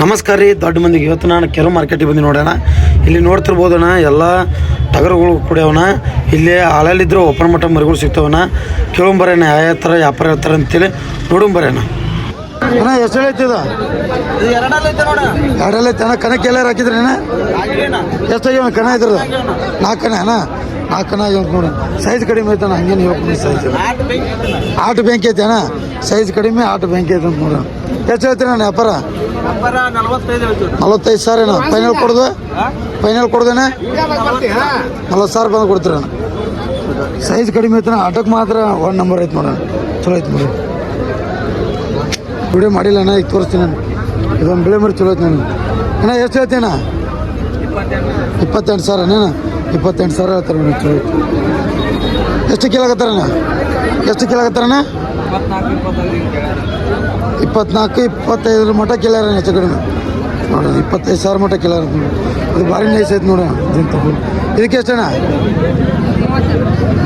ನಮಸ್ಕಾರ ರೀ. ದೊಡ್ಡ ಮಂದಿಗೆ ಇವತ್ತು ನಾನು ಕೆರೆ ಮಾರ್ಕೆಟಿಗೆ ಬಂದು ನೋಡೋಣ. ಇಲ್ಲಿ ನೋಡ್ತಿರ್ಬೋದಣ್ಣ ಎಲ್ಲ ಟಗರುಗಳು ಕುಡಿಯವನ ಇಲ್ಲಿ ಹಾಲಲ್ಲಿದ್ದರೂ ಓಪನ್ ಮಟ್ಟ ಮರಿಗಳು ಸಿಗ್ತಾವಣ್ಣ. ಕೇಳೋಣ ಯಾವ ಥರ ವ್ಯಾಪಾರ ಹೇಳ್ತಾರೆ ಅಂತೇಳಿ ನೋಡೋಣ ಅಣ್ಣ ಎಷ್ಟು ಹೇಳ್ತಿದ ಎರಡಲ್ಲ ಐತೆ ಅಣ್ಣ ಕಣಕ್ಕೆ ಎಲ್ಲಾರು ಎಷ್ಟು ಎಷ್ಟಾಗ್ಯಾವ ಕಣ ಇದ್ರದ ನಾಲ್ಕು ಕಣ ಅಣ್ಣ? ನಾಲ್ಕು ಕಣ ಆಗ್ಯಾವ ನೋಡಿ. ಸೈಜ್ ಕಡಿಮೆ ಐತಣ್ಣ ಹಂಗೇನು ಹೇಳ್ಕೊಂಡು ಸೈಜ್ ಆಟು ಬ್ಯಾಂಕ್ ಐತೆ ಅಣ್ಣ. ಸೈಜ್ ಕಡಿಮೆ ಆಟ ಬ್ಯಾಂಕ್ ಐತೆ ಅಂತ ನೋಡೋಣ ಎಷ್ಟು ಅಣ್ಣ ವ್ಯಾಪಾರ? ನಲವತ್ತೈದು ಸಾವಿರ ಏನೋ? ಫೈನಲ್ ಕೊಡ್ದು? ಫೈನಲ್ ಕೊಡ್ದೇನೆ? ನಲ್ವತ್ತು ಸಾವಿರ ಬಂದು ಕೊಡ್ತೀರಣ್ಣ ಸೈಜ್ ಕಡಿಮೆ ಐತಣ್ಣ ಆಟೋಕ್ಕೆ ಮಾತ್ರ ಒನ್ ನಂಬರ್ ಐತೆ ನೋಡೋಣ. ಚಲೋ ಐತೆ ನೋಡಿ ವಿಡಿಯೋ ಮಾಡಿಲ್ಲ ಅಣ್ಣ ಈಗ ತೋರಿಸ್ತೀನಿ ನಾನು. ಇದೊಂದು ಬಿಳಿ ಮರಿ ಚಲೋ ಐತೆ ನಾನು ಅಣ್ಣ ಎಷ್ಟು ಹೇಳ್ತೀನ ಇಪ್ಪತ್ತೆಂಟು ಸಾವಿರ ಅಣ್ಣ. ಇಪ್ಪತ್ತೆಂಟು ಸಾವಿರ ಹೇಳ್ತಾರೆ ಚಲೋ ಐತೆ. ಎಷ್ಟು ಕೇಳಾಕತ್ತಾರಣ್ಣ ಎಷ್ಟು ಕೇಳಾಕತ್ತಾರಣ್ಣ ಇಪ್ಪತ್ನಾಲ್ಕು ಇಪ್ಪತ್ತೈದರ ಮಠ ಕೇಳ್ಯಾರ ಹೆಚ್ಚು ಕಡಿಮೆ. ನೋಡೋಣ, ಇಪ್ಪತ್ತೈದು ಸಾವಿರ ಮಠ ನೋಡಿ. ಇದು ಭಾರಿ ನೈಸ್ ಐತೆ ನೋಡೋಣ ಇದಕ್ಕೆ ಎಷ್ಟಣ್ಣ?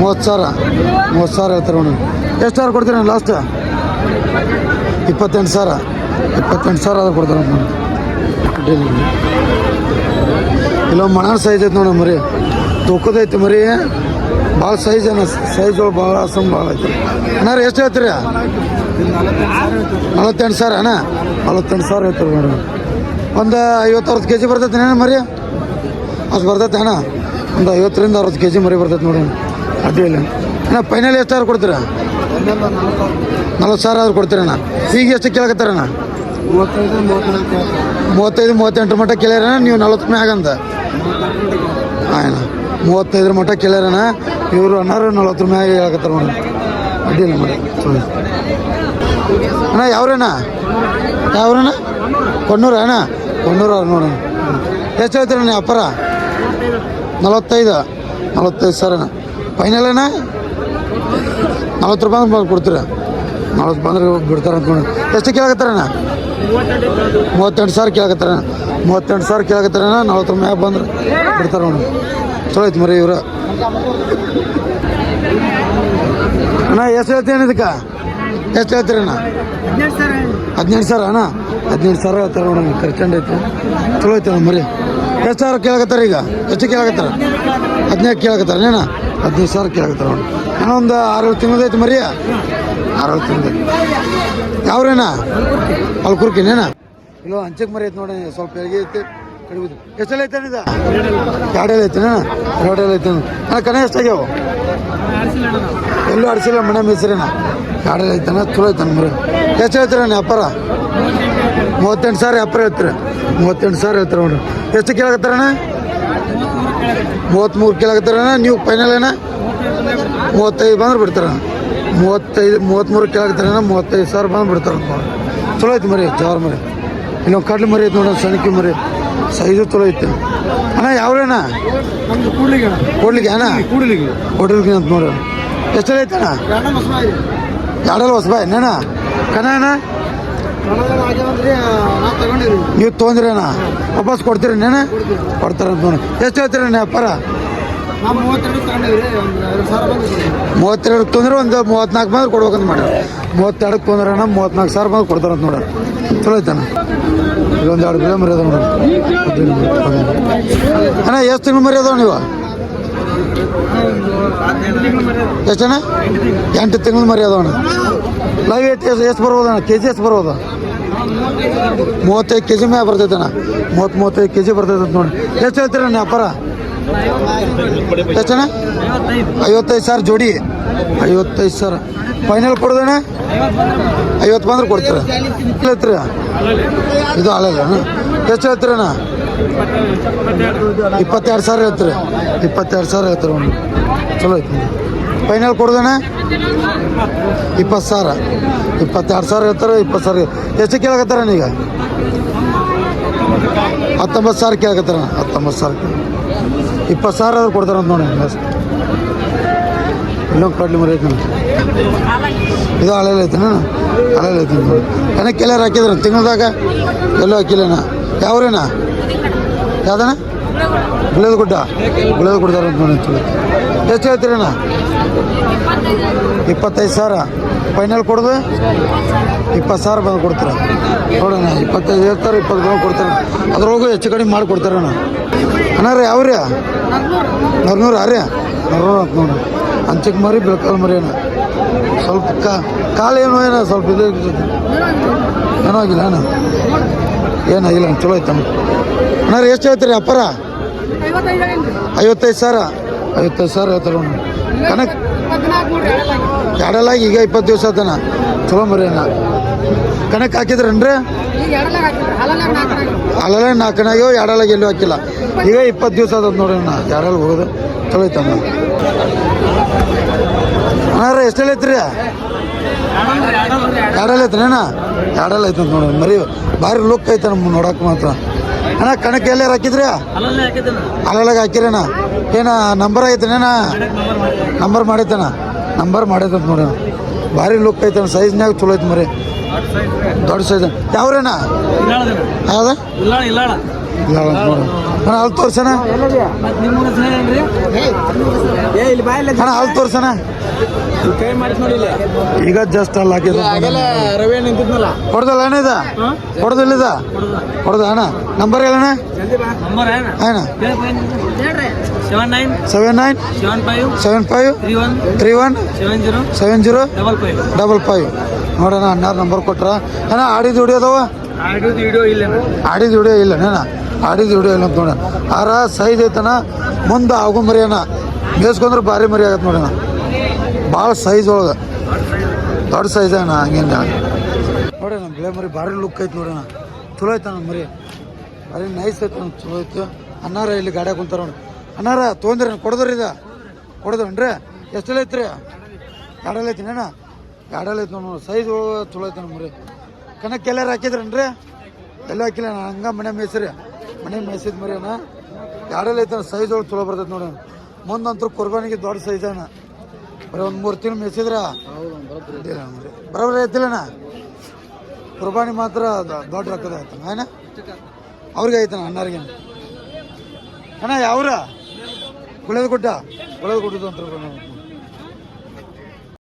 ಮೂವತ್ತು ಸಾವಿರ. ಮೂವತ್ತು ಸಾವಿರ ಹೇಳ್ತಾರೆ ನೋಡೋಣ ಎಷ್ಟು ಸಾವಿರ ಕೊಡ್ತೀರ ಲಾಸ್ಟ್ ಇಪ್ಪತ್ತೆಂಟು ಸಾವಿರ. ಇಪ್ಪತ್ತೆಂಟು ಸಾವಿರ ಅದು ಕೊಡ್ತಾರೆ ನೋಡಿ. ನೋಡಿ. ಇಲ್ಲೊಂದು ಮಣ ಸೈಜ್ ಐತೆ ನೋಡೋಣ ಮರಿ. ತೊಕ್ಕದೈತೆ ಮರಿ. ಭಾಳ ಸೈಜ್ ಅನ್ನ ಸೈಜ್ ಒಳಗೆ ಭಾಳ ಅಸಮ್ ಭಾಳ ಐತೆ ಅಣ್ಣ ಎಷ್ಟು ಹೇಳ್ತೀರಿ? ನಲವತ್ತೆಂಟು ಸಾವಿರ ಅಣ್ಣ? ನಲವತ್ತೆಂಟು ಸಾವಿರ ಹೇಳ್ತಾರೆ ಮೇಡಮ್ ಒಂದು ಐವತ್ತು ಅರವತ್ತು ಕೆ ಜಿ ಬರ್ತೈತೆ ಅಣ್ಣ ಮರಿ ಅಷ್ಟು ಬರ್ತೈತೆ ಅಣ್ಣ? ಒಂದು ಐವತ್ತರಿಂದ ಅರವತ್ತು ಕೆ ಜಿ ಮರಿ ಬರ್ತೈತೆ ನೋಡಿ ಅಡ್ಡಿ ಇಲ್ಲ. ಅಣ್ಣ ಫೈನಲ್ ಎಷ್ಟು ಸಾವಿರ ಕೊಡ್ತೀರಾ? ನಲ್ವತ್ತು ಸಾವಿರ ಆದ್ರೂ ಕೊಡ್ತೀರಣ್ಣ ಈಗ ಎಷ್ಟು ಕೇಳಕತ್ತಾರಣ್ಣ ಮೂವತ್ತೈದು, ಮೂವತ್ತೆಂಟು ಮಟ್ಟ ಕೇಳ್ಯಾರಣ್ಣ ನೀವು ನಲ್ವತ್ತು ಮ್ಯಾಗ ಆಗಂತ. ಆಯ್ನ ಮೂವತ್ತೈದರ ಮಟ್ಟ ಕೇಳ್ಯಾರಣ್ಣ ಇವರು ಅನ್ನಾರು ನಲ್ವತ್ತರ ಮ್ಯಾಗ ಹೇಳಕತ್ತಾರ ನೋಡಿ ಅಡ್ಡಿಲ್ಲ ಮಾಡಿ ಚಲೋ ಅಣ್ಣ, ಯಾವ್ರಣ್ಣ? ಯಾವ್ರಣ್ಣ? ಕೊಣ್ಣೂರ ಅಣ್ಣ? ಕೊಣ್ಣೂರ ನೋಡೋಣ. ಎಷ್ಟು ಹೇಳ್ತೀರಣ್ಣ ಅಪ್ಪರ? ನಲವತ್ತೈದು. ನಲವತ್ತೈದು ಸರ್ ಅಣ್ಣ. ಫೈನಲ್ ಅಣ್ಣ? ನಲವತ್ತು ರೂಪಾಯಿ ಕೊಡ್ತೀರ? ನಲ್ವತ್ತು ಬಂದ್ರೆ ಬಿಡ್ತಾರೆ ಅಂತ ಎಷ್ಟು ಕೇಳಕತ್ತಾರಣ್ಣ ಮೂವತ್ತೆಂಟು ಸಾವಿರ ಕೇಳಕತ್ತಾರ. ಮೂವತ್ತೆಂಟು ಸಾವಿರ ಕೇಳಕತ್ತಾರ ನಲ್ವತ್ತು ಮ್ಯಾಗ ಬಂದ್ರೆ. ಬಿಡ್ತಾರೆ ನೋಡಿ ಚಲೋ ಐತಿ ಮರಿ ಇವ್ರ. ಅಣ್ಣ, ಎಷ್ಟು ಹೇಳ್ತೀನಿ ಇದಕ್ಕೆ? ಎಷ್ಟು ಹೇಳ್ತೀರಣ್ಣ? ಹದಿನೆಂಟು ಸಾವಿರ ಅಣ್ಣ. ಹದಿನೆಂಟು ಸಾವಿರ ಹೇಳ್ತಾರೆ ನೋಡಿ ಕರ್ಕೊಂಡು ಐತೆ ಚಲೋ ಐತೆ ಅಣ್ಣ ಮರಿ ಎಷ್ಟು ಸಾವಿರ ಕೇಳಕತ್ತಾರ ಈಗ? ಎಷ್ಟು ಕೇಳಕತ್ತಾರ? ಹದಿನೈದು ಕೇಳಕತ್ತಾರ ಅಣ್ಣ ಹದಿನೈದು ಸಾವಿರ ಕೇಳಕತ್ತಾರ ನೋಡಿ ಅಣ್ಣ, ಒಂದು ಆರು ತಿಂಗಳದ ಐತೆ ಮರಿ ಆರೇಳು ತಿಂಗಳು ಯಾವ್ರೇನ? ಅಲ್ಲಿ ಕುರ್ಕಿನೇನಾ ಇಲ್ಲ ಹಂಚಕ್ ಮರಿ ಐತೆ ನೋಡಿ, ಸ್ವಲ್ಪ ಎಲ್ಗೆ ಐತೆ ಕಡಿಬೋದು ಎಷ್ಟೆಲ್ಲ ಐತೆ ಇದು? ಎರಡೆಲ್ಲ ಐತೆ ಎರಡೆಲ್ಲ ಐತೆ ಅಣ್ಣ ಎಷ್ಟಾಗ್ಯಾವ? ಎಲ್ಲೂ ಅಡಿಸಿಲ್ಲ ಮೇಡಮ್ ಹೆಸರೇನ ಎರಡೆಲ್ಲ ಐತನ? ಚಲೋ ಐತನ ಮರಿ. ಎಷ್ಟು ಹೇಳ್ತೀರಣ್ಣ ವ್ಯಾಪಾರ? ಮೂವತ್ತೆಂಟು ಸಾವಿರ ವ್ಯಾಪಾರ ಹೇಳ್ತೀರ ಮೂವತ್ತೆಂಟು ಸಾವಿರ ಹೇಳ್ತಾರೆ ನೋಡಿ ಎಷ್ಟು ಕೇಳಕತ್ತಾರಣ್ಣ ಮೂವತ್ತ್ಮೂರು ಕೇಳಕತ್ತಾರಣ್ಣ ನೀವು ಫೈನಲ್ ಏನ? ಮೂವತ್ತೈದು ಬಂದ್ರೆ ಬಿಡ್ತಾರ ಮೂವತ್ತೈದು ಮೂವತ್ತ್ಮೂರು ಕೆಳಗೆ ಮೂವತ್ತೈದು ಸಾವಿರ ಬಂದು ಬಿಡ್ತಾರೆ ನೋಡಿ ಚಲೋ ಐತೆ ಮರಿ ಜವಾರ ಮರಿ. ಇಲ್ಲೊಂದು ಕಡ್ಲೆ ಮರಿ ಐತೆ ನೋಡೋಣ ಸಣ್ಣಕಿ ಮರಿ. ಸೈಜು ಚಲೋ ಐತೆ. ಅಣ್ಣ, ಯಾವ್ರೇನ? ಕೊಡ್ಲಿಕ್ಕೆ ಅಣ್ಣ ಕೂಡ್ಲಿಕ್ಕೆ ಕೊಡ್ಲಿಕ್ಕೆ ಅಂತ ನೋಡೋಣ ಎಷ್ಟು ಐತೆ ಅಣ್ಣ? ಎರಡಲ್ಲ ಹೊಸಬಾಯ್ ಅಣ್ಣ ಕಣ ಅಣ್ಣ ನೀವು ಅಣ್ಣ. ವಾಪಸ್ ಕೊಡ್ತೀರಿ ನೇನ ಕೊಡ್ತಾರ ಅಂತ ನೋಡಿ ಎಷ್ಟು ಹೇಳ್ತೀರ ವ್ಯಾಪಾರ? ಮೂವತ್ತೆರಡು ತೊಂದ್ರೆ ಒಂದು ಮೂವತ್ನಾಲ್ಕು ಬಂದ್ರೆ ಕೊಡ್ಬೇಕಂತ ಮಾಡಿ ಮೂವತ್ತೆರಡಕ್ಕೆ ತೊಂದ್ರೆ ಮೂವತ್ನಾಲ್ಕು ಸಾವಿರ ಮಂದಿ ಕೊಡ್ತಾರಂತ ನೋಡ್ರಿ ಚಲೋ ಐತಣ್ಣ. ಇದೊಂದು ಎರಡು ಬೆಳೆ ಮರಿ ಅದಾವ ನೋಡಿ ಅಣ್ಣ, ಎಷ್ಟು ತಿಂಗಳು ಮರಿ ಅದಾವ ನೀವು? ಎಷ್ಟಣ್ಣ ಎಂಟು ತಿಂಗಳು ಮರಿ ಅದಾವಣ್ಣ ಲೈವ್ ಏಟ್ ಎಷ್ಟು ಎಷ್ಟು ಬರ್ಬೋದಣ್ಣ ಕೆ ಜಿ ಎಷ್ಟು ಬರ್ಬೋದು? ಮೂವತ್ತೈದು ಕೆ ಜಿ ಮ್ಯಾಗ ಬರ್ತೈತೆ ಅಣ್ಣ ಮೂವತ್ತು ಮೂವತ್ತೈದು ಕೆ ಜಿ ಬರ್ತೈತೆ ಅಂತ ನೋಡಿ ಎಷ್ಟು ಹೇಳ್ತೀರ ಅಣ್ಣ ವ್ಯಾಪಾರ? ಎಷ್ಟಣ್ಣ? ಐವತ್ತೈದು ಸಾವಿರ ಜೋಡಿ. ಐವತ್ತೈದು ಸಾವಿರ. ಫೈನಲ್ ಕೊಡೋದಣ್ಣ? ಐವತ್ತು ಬಂದ್ರೆ ಕೊಡ್ತೀರ. ಹೇಳ್ತೀರ? ಇದು ಅಲ್ಲಲ್ಲ ಎಷ್ಟು ಹೇಳ್ತೀರಣ್ಣ ಇಪ್ಪತ್ತೆರಡು ಸಾವಿರ ಹೇಳ್ತೀರಿ. ಇಪ್ಪತ್ತೆರಡು ಸಾವಿರ ಹೇಳ್ತಾರೆ ಒಂದು ಚಲೋ ಐತಿ ಫೈನಲ್ ಕೊಡೋದಣ್ಣ? ಇಪ್ಪತ್ತು ಸಾವಿರ. ಇಪ್ಪತ್ತೆರಡು ಸಾವಿರ ಹೇಳ್ತಾರೆ, ಇಪ್ಪತ್ತು ಸಾವಿರ ಎಷ್ಟು ಕೇಳಕತ್ತಾರ ಈಗ? ಹತ್ತೊಂಬತ್ತು ಸಾವಿರ ಕೇಳಕತ್ತಾರ ಹತ್ತೊಂಬತ್ತು ಸಾವಿರ ಇಪ್ಪತ್ತು ಸಾವಿರ ಕೊಡ್ತಾರಂತ ನೋಡಿ ಇನ್ನೊಂದು ಕಡ್ಲಿ ಮರಿ ಐತೆ ನೋಡಿ. ಇದು ಹಳೆಯಲ್ಲಿ ಐತೆ ಹಳೆಯಲ್ಲಿ ಐತೆ ನೋಡಿ. ಕಣಕ್ಕೆ ಎಲ್ಲಾರು ಹಾಕಿದ್ರ. ತಿಂಗಳದಾಗ ಎಲ್ಲೋ ಹಾಕಿಲ್ಲಣ್ಣ. ಯಾವ್ರೇನ? ಯಾವ್ದಣ್ಣ? ಗುಳದ ಗುಡ್ಡ ಗುಳದ ಗುಡ್ಡದಾರ ಅಂತ ನೋಡಿ ಎಷ್ಟು ಹೇಳ್ತೀರಣ್ಣ? ಇಪ್ಪತ್ತೈದು ಸಾವಿರ. ಫೈನಲ್ ಕೊಡೋದು? ಇಪ್ಪತ್ತು ಸಾವಿರ ಬಂದು ಕೊಡ್ತಾರೆ. ನೋಡೋಣ ಇಪ್ಪತ್ತೈದು ಹೇಳ್ತಾರೆ, ಇಪ್ಪತ್ತು ಬಂದು ಕೊಡ್ತಾರೆ. ಅದ್ರೊಳಗೂ ಹೆಚ್ಚು ಕಡಿಮೆ ಮಾಡಿ ಕೊಡ್ತಾರಣ್ಣ. ಅಣ್ಣ ರೀ ಯಾವ್ರಿ ನರ್ನೂರು ಅರೇ ನರ್ನೂರು ಅಂತ ನೋಡಿ. ಅಂಚಕ್ಕೆ ಮರಿ ಬೆಳಕಾಲ ಮರಿ ಅಣ್ಣ. ಸ್ವಲ್ಪ ಕಾ ಕಾಲು ಏನೋ ಏನೋ ಸ್ವಲ್ಪ ಇದು. ಏನೋ ಆಗಿಲ್ಲ ಅಣ್ಣ ಏನಾಗಿಲ್ಲ ಚಲೋ ಐತಣ್ಣ ಅಣ್ಣ ರೀ ಎಷ್ಟು ಹೇಳ್ತೀರಿ ಅಪ್ಪರ? ಐವತ್ತೈದು ಸಾವಿರ ಐವತ್ತೈದು ಸಾವಿರ ಹೇಳ್ತಾರೆ ಕನಕ್ ಎರಡಲಾಗಿ ಈಗ ಇಪ್ಪತ್ತು ದಿವಸ ಆತನ ಚಲೋ ಮರಿ ಅಣ್ಣ. ಕನಕ್ ಹಾಕಿದ್ರೇನ್ರಿ? ಅಲ್ಲಲ್ಲ ನಾಲ್ಕನಾಗ್ಯೋ ಎರಡಲಾಗ ಎಲ್ಲೂ ಹಾಕಿಲ್ಲ. ಈಗ ಇಪ್ಪತ್ತು ದಿವಸ ಅದ ನೋಡಿ ಅಣ್ಣ. ಎರಡಲ್ಲಿ ಹೋಗೋದು? ಚಲೋ ಐತಣ್ಣ. ಅಣ್ಣ ರೀ ಎಷ್ಟು ಐತ್ರಿ? ಎರಡಲ್ಲಿ ಐತ್ರಿ ಅಣ್ಣ. ಎರಡಲ್ಲಿ ಐತೆ ನೋಡಿ ಮರಿ ಭಾರಿ ಲುಕ್ ಐತೆ ನಮ್ಮ ನೋಡಕ್ಕೆ ಮಾತ್ರ. ಅಣ್ಣ ಕಣಕ್ಕೆ ಎಲ್ಲಾರು ಹಾಕಿದ್ರಿ? ಅಲ್ಲಲಾಗ ಹಾಕಿರಣ್ಣ ಏನ ನಂಬರ್ ಐತೇನ ನಂಬರ್ ಮಾಡೈತಣ್ಣ ನಂಬರ್ ಮಾಡೈತಂತ ನೋಡಿ ಭಾರಿ ಲುಕ್ ಐತಣ್ಣ ಸೈಜ್ನಾಗ ಚಲೋ ಐತೆ ಮರಿ. ದೊಡ್ಡ ಸೈಜ್ ಯಾವ್ರೇನಾ? ಯಾವ್ದ? ಇಲ್ಲ ಇಲ್ಲ ಅಣ್ಣ ಅಲ್ಲಿ ತೋರ್ಸಣ ಏ ಇಲ್ಲಿ ಬಾಯಿಲ್ಲ ಅಣ್ಣ ಅಲ್ಲಿ ತೋರ್ಸಣ ಕೈ ಮಾಡಿಸ್ ನೋಡಿಲ್ಲ ಈಗ ಜಸ್ಟ್ ಅಲ್ಲಿ ಹಾಕಿದ ರವಿ ನಿಂತಿದ್ನಲ್ಲ? ಹೊಡೆದಲ್ಲ ಅಣ್ಣ ಇದ? ಹೊಡೆದಿಲ್ಲ ಇದ? ಹೊಡೆದ ಅಣ್ಣ. ನಂಬರ್ ಹೇಳಣ್ಣ. ಅಣ್ಣ seven nine seven nine seven five seven five three one three one seven zero seven zero double five double five ನೋಡೋಣ ಅಣ್ಣಾರು ನಂಬರ್ ಕೊಟ್ರ. ಅಣ್ಣ ಆಡಿದ ವಿಡಿಯೋ ಅದಾವ? ಆಡಿದ್ದು ವಿಡಿಯೋ ಇಲ್ಲ. ಆಡಿದ ವಿಡಿಯೋ ಇಲ್ಲ ಅಣ್ಣ ಆಡಿದ ಇಲ್ಲ ಅಂತ ನೋಡೋಣ. ಆರ ಸೈಜ್ ಐತನ ಮುಂದೆ ಆಗು ಮರಿ ಅಣ್ಣ ಮೇಸ್ಕೊಂಡ್ರೆ ಭಾರಿ ಮರಿ ಆಗತ್ತೆ ನೋಡೋಣ. ಭಾಳ ಸೈಜ್ ಒಳಗೆ. ದೊಡ್ಡ ಸೈಜ್ ಅಣ್ಣ ಹಂಗೇನು ನೋಡಿ ನಮ್ಮ ಬೆಳೆ ಮರಿ ಭಾರಿ ಲುಕ್ ಐತೆ ನೋಡೋಣ. ಚಲೋ ಐತೆ ನಮ್ಮ ಮರಿ. ಭಾರಿ ನೈಸ್ ಐತೆ ಚಲೋ ಐತೆ. ಅನ್ನಾರ ಇಲ್ಲಿ ಗಾಡ್ಯಾಗ ಕುಂತಾರ ನೋಡಿ. ಅನ್ನಾರ, ತೊಗೊಂಡ್ರಿ ಕೊಡದ್ರಿ ಇದು. ಕೊಡದ್ರನ್ರಿ? ಎಷ್ಟೆಲ್ಲ ಐತ್ರಿ? ಎರಡಲ್ಲ ಐತಿ ಅಣ್ಣ? ಎರಡಲ್ಲ ಐತೆ ನೋಡಿ ಸೈಜ್ ಚಲೋ ಐತೆ ಮರಿ. ಕಣಕ್ಕೆ ಎಲ್ಲಾರು ಹಾಕಿದ್ರನ್ರಿ? ಎಲ್ಲ ಹಾಕಿಲ್ಲ ಅಣ್ಣ, ಹಂಗ ಮನೆ ಮೇಯ್ಸ್ರಿ. ಮನೆ ಮೇಯ್ಸಿದ ಮರಿ ಅಣ್ಣ ಎರಡಲ್ಲ ಐತೆ ಸೈಜ್ ಒಳಗೆ ಚಲೋ ಬರ್ತೈತೆ ನೋಡಿ. ಮುಂದಂತೂ ಕುರ್ಬಾನಿಗೆ ದೊಡ್ಡ ಸೈಜ್ ಅಣ್ಣ. ಬರೀ ಒಂದು ಮೂರು ತಿಂಗಳು ಮೇಯ್ಸಿದ್ರ? ಐತಿಲ್ಲ ಐತಿಲ್ಲಣ್ಣ ಕುರ್ಬಾನಿ ಮಾತ್ರ ದೊಡ್ಡ ರೊಕ್ಕದ ಆಯ್ತು ಏನ? ಅವ್ರಿಗೆ ಐತಣ್ಣ ಅಣ್ಣರಿಗೆ. ಅಣ್ಣ, ಯಾವ್ರ? ಗುಳದ ಗುಡ್ಡ ಗುಳದ ಗುಡ್ಡದ ಅಂತ